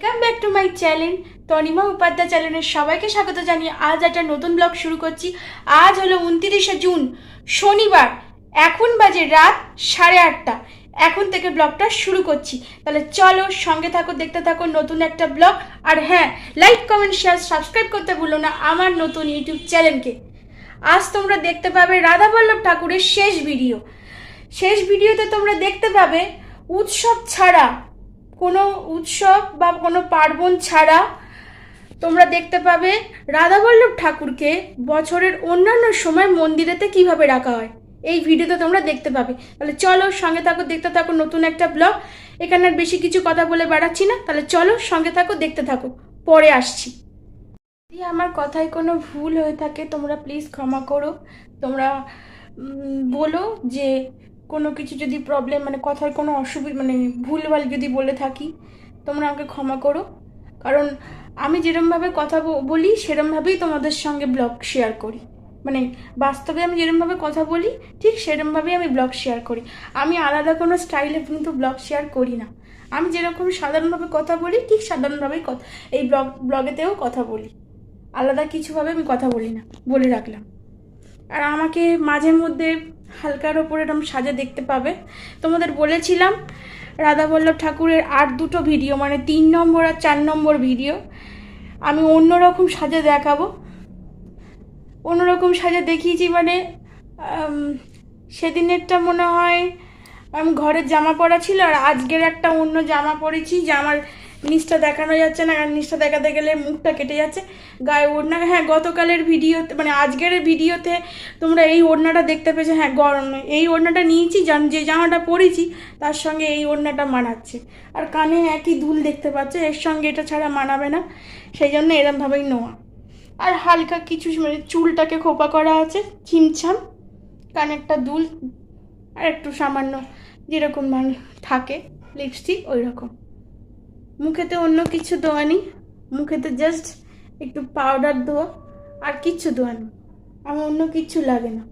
Welcome back to my channel Tanima Upadhyay চ্যানেলের সবাইকে স্বাগত জানিয়ে আজ একটা নতুন ব্লগ শুরু করছি। আজ হলো উনতিরিশে জুন, শনিবার। এখন বাজে রাত সাড়ে আটটা। এখন থেকে ব্লগটা শুরু করছি। তাহলে চলো সঙ্গে থাকো, দেখতে থাকো নতুন একটা ব্লগ আর হ্যাঁ লাইক কমেন্ট শেয়ার সাবস্ক্রাইব করতে ভুলো না আমার নতুন ইউটিউব চ্যানেলকে আজ তোমরা দেখতে পাবে রাধাবল্লভ ঠাকুরের শেষ ভিডিও শেষ ভিডিওতে তোমরা দেখতে পাবে উৎসব ছাড়া কোনো উৎসব বা কোনো পার্বণ ছাড়া তোমরা দেখতে পাবে রাধাবল্লভ ঠাকুরকে বছরের অন্যান্য সময় মন্দিরেতে কীভাবে রাখা হয়। এই ভিডিওতে তোমরা দেখতে পাবে। তাহলে চলো সঙ্গে থাকো, দেখতে থাকো নতুন একটা ব্লগ। এখানে আর বেশি কিছু কথা বলে বেড়াচ্ছি না। তাহলে চলো সঙ্গে থাকো, দেখতে থাকো। পরে আসছি। যদি আমার কথায় কোনো ভুল হয়ে থাকে, তোমরা প্লিজ ক্ষমা করো। তোমরা বলো যে কোনো কিছু যদি প্রবলেম মানে কথার কোনো অসুবিধা মানে ভুলভাল যদি বলে থাকি, তোমরা আমাকে ক্ষমা করো। কারণ আমি যেরমভাবে কথা বলি, সেরমভাবেই তোমাদের সঙ্গে ব্লগ শেয়ার করি। মানে বাস্তবে আমি যেরমভাবে কথা বলি, ঠিক সেরমভাবেই আমি ব্লগ শেয়ার করি। আমি আলাদা কোনো স্টাইলে কিন্তু ব্লগ শেয়ার করি না। আমি যেরকম সাধারণভাবে কথা বলি, ঠিক সাধারণভাবেই কথা এই ব্লগ ব্লগেতেও কথা বলি। আলাদা কিছুভাবে আমি কথা বলি না, বলে রাখলাম। আর আমাকে মাঝে মধ্যে হালকার ওপরে এরকম সাজা দেখতে পাবে। তোমাদের বলেছিলাম, রাধাবল্লভ ঠাকুরের আর দুটো ভিডিও মানে তিন নম্বর আর চার নম্বর ভিডিও আমি অন্যরকম সাজা দেখাবো। অন্যরকম সাজা দেখিয়েছি মানে সেদিনেরটা মনে হয় আমি ঘরের জামা পরা ছিল আর আজকের একটা অন্য জামা পরেছি জামার নিচটা দেখানো যাচ্ছে না, আর নিচটা দেখাতে গেলে মুখটা কেটে যাচ্ছে। গায়ে ওড়না হ্যাঁ গতকালের ভিডিওতে মানে আজকের ভিডিওতে তোমরা এই ওড়নাটা দেখতে পেয়েছ হ্যাঁ গরম, এই ওড়নাটা নিয়েছি, যে জামাটা পরেছি, তার সঙ্গে এই ওড়নাটা মানাচ্ছে। আর কানে একই দুল দেখতে পাচ্ছ, এর সঙ্গে এটা ছাড়া মানাবে না, সেই জন্য এরমভাবেই নেওয়া আর হালকা কিছু মানে চুলটাকে খোপা করা আছে, ছিমছাম কানেরটা দুল আর একটু সামান্য যেরকম মানে থাকে লিপস্টিক ওই রকম মুখেতে অন্য কিছু দেওয়া নেই মুখেতে জাস্ট একটু পাউডার দেওয়া আর কিচ্ছু দেওয়া নেই আমার অন্য কিচ্ছু লাগে না।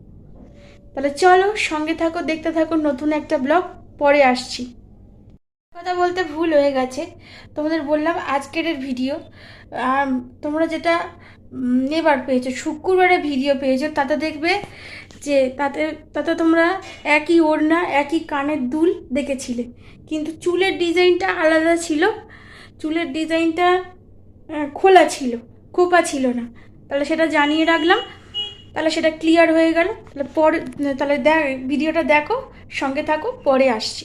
তাহলে চলো সঙ্গে থাকো, দেখতে থাকো নতুন একটা ব্লগ পরে আসছি। কথা বলতে ভুল হয়ে গেছে। তোমাদের বললাম আজকের ভিডিও তোমরা যেটা এবার পেয়েছ, শুক্রবারে ভিডিও পেয়েছ, তাতে দেখবে যে তাতে তাতে তোমরা একই ওড়না, একই কানের দুল দেখেছিলে। কিন্তু চুলের ডিজাইনটা আলাদা ছিল, চুলের ডিজাইনটা খোলা ছিল, খোপা ছিল না। তাহলে সেটা জানিয়ে রাখলাম, তাহলে সেটা ক্লিয়ার হয়ে গেল। তাহলে পরে, তাহলে দেখ ভিডিওটা দেখো, সঙ্গে থাকো, পরে আসছি।